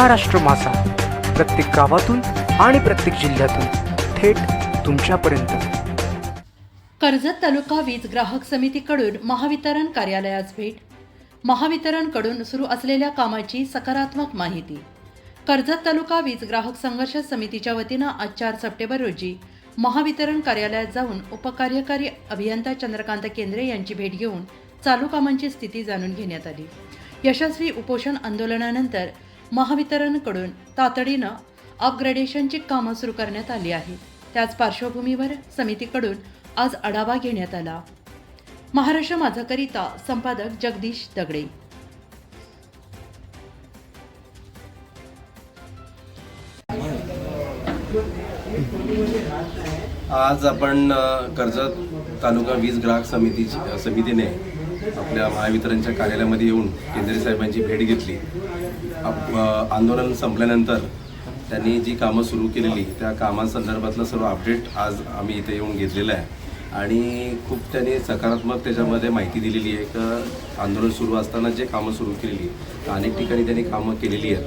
महाराष्ट्र मासा. प्रत्येक गावातून आणि प्रत्येक जिल्ह्यातून थेट तुमच्यापर्यंत. कर्जत तालुका वीज ग्राहक समितीकडून महावितरण कार्यालयास भेट. महावितरणकडून सुरू असलेल्या कामाची सकारात्मक माहिती. कर्जत तालुका वीज ग्राहक संघर्ष समितीच्या वतीनं आज चार सप्टेंबर रोजी महावितरण कार्यालयात जाऊन उपकार्यकारी अभियंता चंद्रकांत केंद्रे यांची भेट घेऊन चालू कामांची स्थिती जाणून घेण्यात आली. यशस्वी उपोषण आंदोलनानंतर महावितरणकडून तातडीनं अपग्रेडेशनची कामं सुरू करण्यात आली आहेत. त्याच पार्श्वभूमीवर समितीकडून आज आढावा घेण्यात आला. महाराष्ट्र माझाकरिता संपादक जगदीश दगडे. आज आपण कर्जत तालुका वीज ग्राहक समिती समितीने आपल्या महावितरणच्या कार्यालयामध्ये येऊन केंद्रे साहेबांची भेट घेतली. आप- आंदोलन संपल्यानंतर त्यांनी जी कामं सुरू केलेली त्या कामांसंदर्भातलं सर्व अपडेट आज आम्ही इथे येऊन घेतलेलं आहे. आणि खूप त्यांनी सकारात्मक त्याच्यामध्ये माहिती दिलेली आहे की आंदोलन सुरू असताना जे कामं सुरू केलेली अनेक ठिकाणी त्यांनी कामं केलेली आहेत.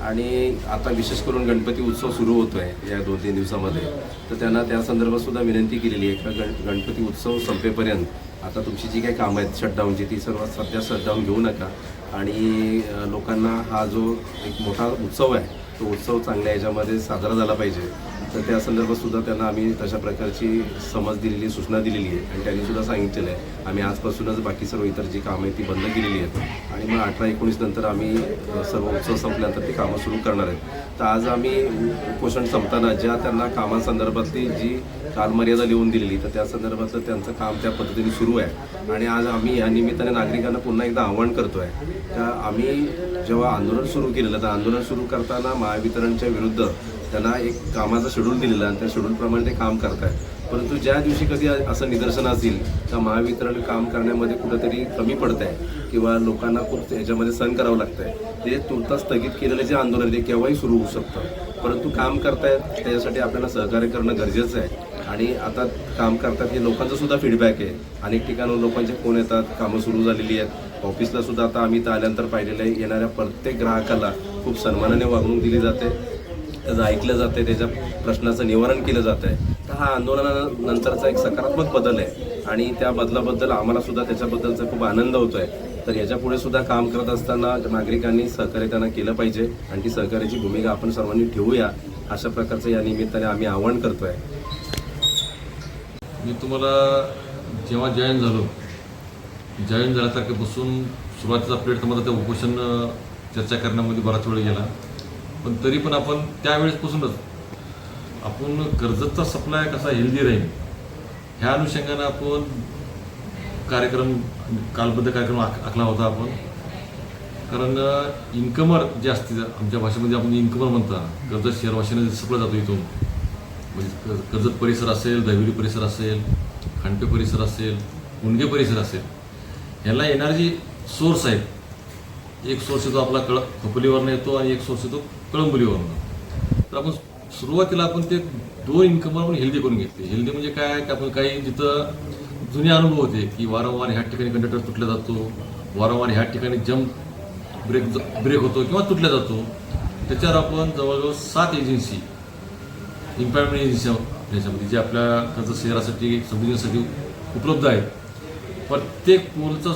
आणि आता विशेष करून गणपती उत्सव सुरू होतो आहे या दोन तीन दिवसामध्ये. तर त्यांना त्या संदर्भातसुद्धा विनंती केलेली आहे का गण गणपती उत्सव संपेपर्यंत आता तुमची जी काही कामं आहेत शटडाऊनची ती सर्व सध्या शटडाऊन घेऊ नका. आणि लोकांना हा जो एक मोठा उत्सव आहे तो उत्सव चांगल्या याच्यामध्ये साजरा झाला पाहिजे. तर त्या संदर्भात सुद्धा त्यांना आम्ही तशा प्रकारची समज दिलेली सूचना दिलेली आहे. आणि त्यांनी सुद्धा सांगितलेलं आहे. आम्ही आजपासूनच बाकी सर्व इतर जी कामं आहेत ती बंद केलेली आहेत. आणि मग अठरा एकोणीस नंतर आम्ही सर्व उत्सव संपल्यानंतर ती कामं सुरू करणार आहेत. तर आज आम्ही उपोषण संपताना ज्या त्यांना कामासंदर्भातली जी कालमर्यादा लिहून दिलेली तर त्या संदर्भातलं त्यांचं काम त्या पद्धतीने सुरू आहे. आणि आज आम्ही या निमित्ताने नागरिकांना पुन्हा एकदा आव्हान करतो आहे का आम्ही जेव्हा आंदोलन सुरू केलेलं तर आंदोलन सुरू करताना महावितरणच्या विरुद्ध त्यांना एक कामाचा शेड्यूल दिलेला आणि त्या शेड्यूलप्रमाणे ते काम करत आहेत परंतु ज्या दिवशी कधी असं निदर्शन असेल तर महावितरण काम करण्यामध्ये कुठंतरी कमी पडत आहे किंवा लोकांना खूप याच्यामध्ये सहन करावं लागतं आहे ते तुर्तास स्थगित केलेलं जे आंदोलन आहे ते केव्हाही सुरू होऊ शकतं. परंतु काम करतायत त्याच्यासाठी आपल्याला सहकार्य करणं गरजेचं आहे. आणि आता काम करतात हे लोकांचा सुद्धा फीडबॅक आहे. अनेक ठिकाणून लोकांचे फोन येतात कामं सुरू झालेली आहेत. ऑफिसला सुद्धा आता आम्ही तर आल्यानंतर पाहिलेलं आहे येणाऱ्या प्रत्येक ग्राहकाला खूप सन्मानाने वागणूक दिली जाते. त्याचं ऐकलं जाते त्याच्या प्रश्नाचं निवारण केलं जातं आहे तर हा आंदोलनानंतरचा एक सकारात्मक बदल आहे. आणि त्या बदलाबद्दल आम्हाला सुद्धा त्याच्याबद्दलचा खूप आनंद होतो आहे तर याच्यापुढे सुद्धा काम करत असताना नागरिकांनी सहकार्य त्यांना केलं पाहिजे. आणि ती सहकार्याची भूमिका आपण सर्वांनी ठेवूया. अशा प्रकारचं या निमित्ताने आम्ही आवाहन आहे मी तुम्हाला जेव्हा जॉईन झालो जॉईन झाल्यासारख्यापासून सुरुवातीचा पिरियड तर माझा त्या उपोषण चर्चा करण्यामध्ये बराच वेळ गेला. पण तरी पण आपण त्यावेळेसपासूनच आपण कर्जतचा सप्लाय कसा हेल्दी राहील ह्या अनुषंगानं आपण कार्यक्रम कालबद्ध कार्यक्रम आख आखला होता आपण. कारण इन्कमर जे असते आमच्या भाषेमध्ये आपण इन्कमर म्हणता कर्जत भाषेने सप्लाय जातो इथून म्हणजे क- कर्जत परिसर असेल दहिवली परिसर असेल खांडपे परिसर असेल उनगे परिसर असेल ह्याला येणारे जे सोर्स आहेत. एक सोर्स येतो आपला कळ खोपोलीवरनं येतो आणि एक सोर्स येतो कळंबुलीवरनं. तर आपण सुरुवातीला आपण ते दोन इन्कमवर आपण हेल्दी करून घेतले. हेल्दी म्हणजे काय की आपण काही जिथं जुने अनुभव होते की वारंवार ह्या ठिकाणी कंडक्टर तुटला जातो वारंवार ह्या ठिकाणी जम्प ब्रेक ब्रेक होतो किंवा तुटला जातो. त्याच्यावर आपण जवळजवळ सात एजन्सी इम्पॉयमेंट म्हणजे याच्यामध्ये जे आपल्या कर्ज शहरासाठी समृद्धीसाठी उपलब्ध आहेत प्रत्येक पोलचा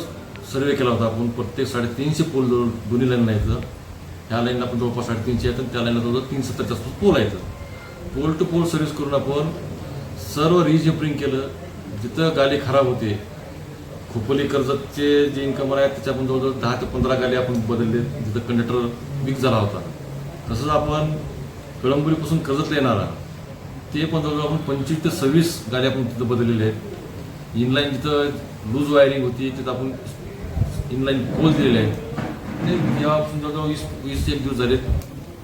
सर्वे केला होता आपण. प्रत्येक साडेतीनशे पोल जवळ दोन्ही लाईनला येतं ह्या लाईनला आपण जवळपास साडेतीनशे आहेत आणि त्या लाईनला जवळजवळ तीन सत्तरच्या आसपास पोल आहेत. पोल टू पोल सर्व्हिस करून आपण सर्व रिजेपरिंग केलं. जिथं गाडी खराब होते खोपोली कर्जतचे जे इन्कमर आहेत त्याच्या आपण जवळजवळ दहा ते पंधरा गाडी आपण बदलले. जिथं कंडक्टर वीक झाला होता. तसंच आपण कळंबुरीपासून कर्जतला येणारा ते पण जवळजवळ आपण पंचवीस ते सव्वीस गाड्या आपण तिथं बदललेल्या आहेत. इनलाईन जिथं लूज वायरिंग होती तिथं आपण इनलाईन पोल दिलेले आहेत. आणि जेव्हापासून जवळजवळ वीस वीस एक दिवस झाले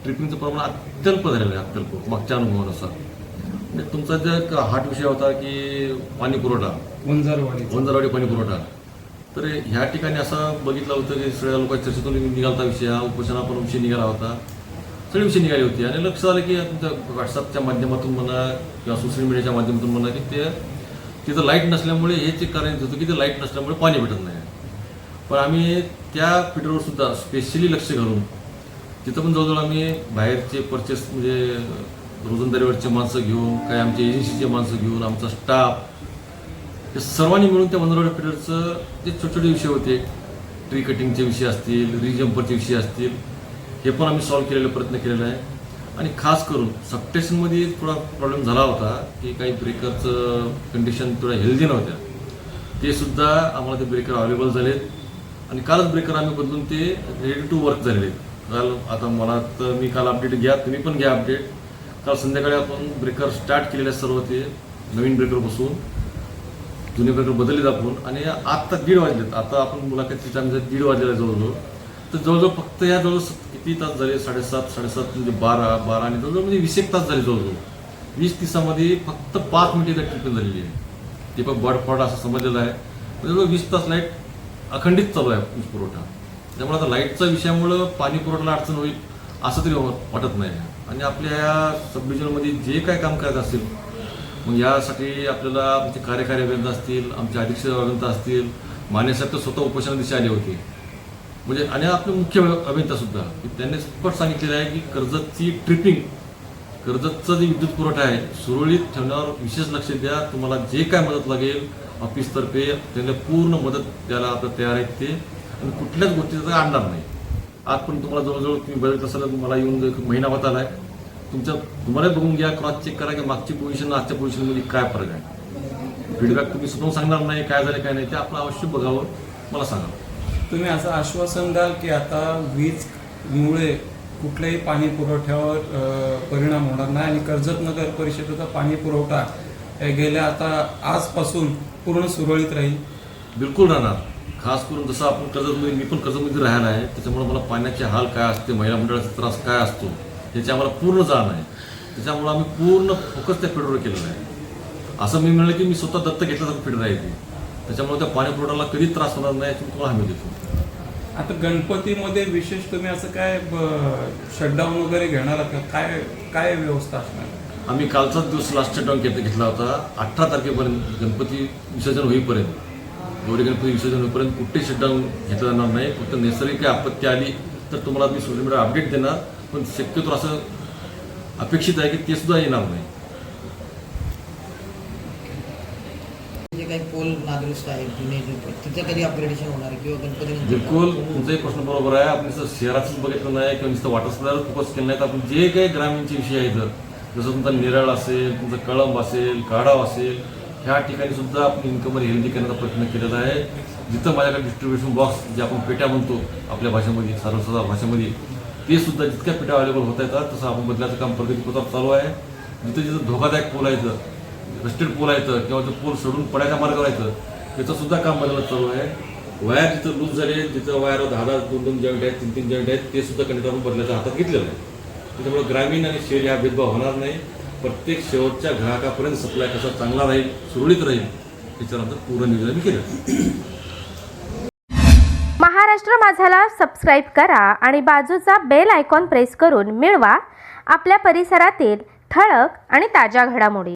ट्रिपिंगचं प्रमाण अत्यल्प झालेलं आहे अत्यल्प. मागच्या अनुभवानुसार. म्हणजे तुमचा जो एक हाट विषय होता की पाणी पुरवठा. वंजारवाडी. पाणी पुरवठा. तर ह्या ठिकाणी असं बघितलं होतं की सगळ्या लोकांच्या चर्चेतून निघालता विषय. हा उपोषणा पण विषय निघाला होता. सगळे विषय निघाली होती. आणि लक्षात आलं की तुमच्या व्हॉट्सअपच्या माध्यमातून म्हणा किंवा सोशल मीडियाच्या माध्यमातून म्हणा की ते तिथं लाइट नसल्यामुळे हेच एक कारण होतं की ते लाइट नसल्यामुळे पाणी भेटत नाही. पण आम्ही त्या फिटरवर सुद्धा स्पेशली लक्ष घालून तिथं पण जवळजवळ आम्ही बाहेरचे परचेस म्हणजे रोजंदारीवरचे माणसं घेऊन काही आमच्या एजन्सीचे माणसं घेऊन आमचा स्टाफ हे सर्वांनी मिळून त्या वनरोड फिटरचं जे छोटे छोटे विषय होते ट्री कटिंगचे विषय असतील रिजम्परचे विषय असतील हे पण आम्ही सॉल्व्ह केलेला प्रयत्न केलेला आहे. आणि खास करून सबस्टेशनमध्ये थोडा प्रॉब्लेम झाला होता की काही ब्रेकरचं कंडिशन थोड्या हेल्दी नव्हत्या. ते सुद्धा आम्हाला ते ब्रेकर अवेलेबल झालेत. आणि कालच ब्रेकर आम्ही बदलून ते रेडी टू वर्क झालेले आहेत. काल आता मला तर मी काल अपडेट घ्या तुम्ही पण घ्या अपडेट काल संध्याकाळी आपण ब्रेकर स्टार्ट केलेले सर्व ते नवीन ब्रेकर बसून. जुने ब्रेकर बदलले आपण. आणि आत्ता दीड वाजलेत. आता आपण मुलाखतीच्या टाइम दीड वाजलेला जवळजवळ. तर जवळजवळ फक्त या जवळ किती तास झाले? साडेसात साडेसात म्हणजे बारा बारा आणि जवळजवळ म्हणजे वीस एक तास झाले जवळजवळ. वीस दिवसामध्ये फक्त पाच मिनिटे त्या ट्रीटमेंट झालेली आहे. ते पण बर्ड असं समजलेलं आहे. जवळजवळ वीस तास लाइट अखंडित चालू आहे वीज पुरवठा. त्यामुळे आता लाईटच्या विषयामुळं पाणी पुरवठ्याला अडचण होईल असं तरी वाटत नाही. आणि आपल्या या सबडिव्हिजनमध्ये जे काय काम करायचं असेल मग यासाठी आपल्याला आमचे कार्यकारी अभियंता असतील आमचे अधीक्षक अभियंता असतील मान्यसाहेब तर स्वतः उपोषणा दिशा आले होते. म्हणजे आणि आपले मुख्य अभियंता सुद्धा की त्यांनी स्पष्ट सांगितलेलं आहे की कर्जतची ट्रिपिंग कर्जतचा जे विद्युत पुरवठा आहे सुरळीत ठेवण्यावर विशेष लक्ष द्या तुम्हाला जे काय मदत लागेल ऑफिसतर्फे त्यांना पूर्ण मदत द्यायला आता तयार आहेत ते. आणि कुठल्याच गोष्टीचा आणणार नाही. आज पण तुम्हाला जवळजवळ तुम्ही बघत असाल तुम्हाला येऊन एक महिना होत आलाय. तुमच्या तुम्हाला बघून घ्या क्रॉस चेक करा की मागची पोझिशन आजच्या पोझिशनमध्ये काय फरक आहे. फीडबॅक तुम्ही स्वतःहून सांगणार नाही काय झालं काय नाही ते आपण अवश्य बघावं. मला सांगा. तुम्ही असं आश्वासन द्याल की आता वीजमुळे कुठल्याही पाणी पुरवठ्यावर परिणाम होणार नाही आणि कर्जत नगर परिषदेचा पाणी पुरवठा गेल्या आता आजपासून पूर्ण सुरळीत राहील? बिलकुल राहणार. खास करून जसं आपण कर्जतमध्ये मी पण कर्जतमध्ये राहणार आहे त्याच्यामुळे मला पाण्याचे हाल काय असते महिला मंडळाचा त्रास काय असतो याची आम्हाला पूर्ण जाण आहे. त्याच्यामुळे आम्ही पूर्ण फोकस त्या फिडरवर केलेला आहे. असं मी म्हणलं की मी स्वतः दत्त घेतल्यासारखं फिडर आहे ते. त्याच्यामुळे त्या पाणी पुरवठ्याला कधी त्रास होणार नाही याची तुम्हाला हमी देतो. आता गणपतीमध्ये विशेष तुम्ही असं काय शटडाऊन वगैरे घेणार का? काय काय व्यवस्था असणार? आम्ही कालचाच दिवस लास्ट शटडाऊन घेत घेतला होता. अठरा तारखेपर्यंत गणपती विसर्जन होईपर्यंत. गौरी गणपती विसर्जन होईपर्यंत कुठे शटडाऊन घेतलं जाणार नाही. फक्त नैसर्गिक काही आपत्ती आली तर तुम्हाला मी सोशल मीडिया अपडेट देणार. पण शक्यतो असं अपेक्षित आहे की ते सुद्धा येणार नाही. जे काही पोल नादुरुस्त आहेत जुने जे तिथं कधी अपग्रेडेशन होणार आहे किंवा गणपती बिलकुल तुमचाही प्रश्न बरोबर आहे. आपण नुसतं शहराचंच बघितलं नाही किंवा नुसतं वॉटर सप्लायवर फोकस केलं नाही. तर आपण जे काही ग्रामीणचे विषय आहेत जसं तुमचा निराळ असेल तुमचं कळंब असेल काढाव असेल ह्या ठिकाणी सुद्धा आपण इन्कमवर हेल्दी करण्याचा प्रयत्न केलेला आहे. जिथं माझ्याकडे डिस्ट्रीब्युशन बॉक्स जे आपण पेट्या म्हणतो आपल्या भाषेमध्ये सर्वसाधारण भाषेमध्ये ते सुद्धा जितक्या पेट्या अवेलेबल होत आहेत तसं आपण बदलाचं काम प्रगतीपथावर चालू आहे. जिथं जिथं धोकादायक पोल आहेत रस्टेड पोल आहेत किंवा जो पूल सोडून पडायच्या मार्गावर यायचं त्याचं सुद्धा काम बदलत चालू आहे. वायर जिथं लूज झाले जिथं वायर दहा दहा दोन दोन जॉईंट आहेत तीन तीन जॉईंट आहेत ते सुद्धा कंडक्टर आपण बदलायच्या हातात घेतलेलं आहे. त्याच्यामुळे ग्रामीण आणि शहरी हा भेदभाव होणार नाही. प्रत्येक शेवटच्या ग्राहकापर्यंत सप्लाय कसा चांगला राहील सुरळीत राहील त्याच्यानंतर पूर्ण नियोजन केलं महाराष्ट्र माझाला सबस्क्राईब करा आणि बाजूचा बेल आयकॉन प्रेस करून मिळवा. आपल्या परिसरातील ठळक आणि ताज्या घडामोडी.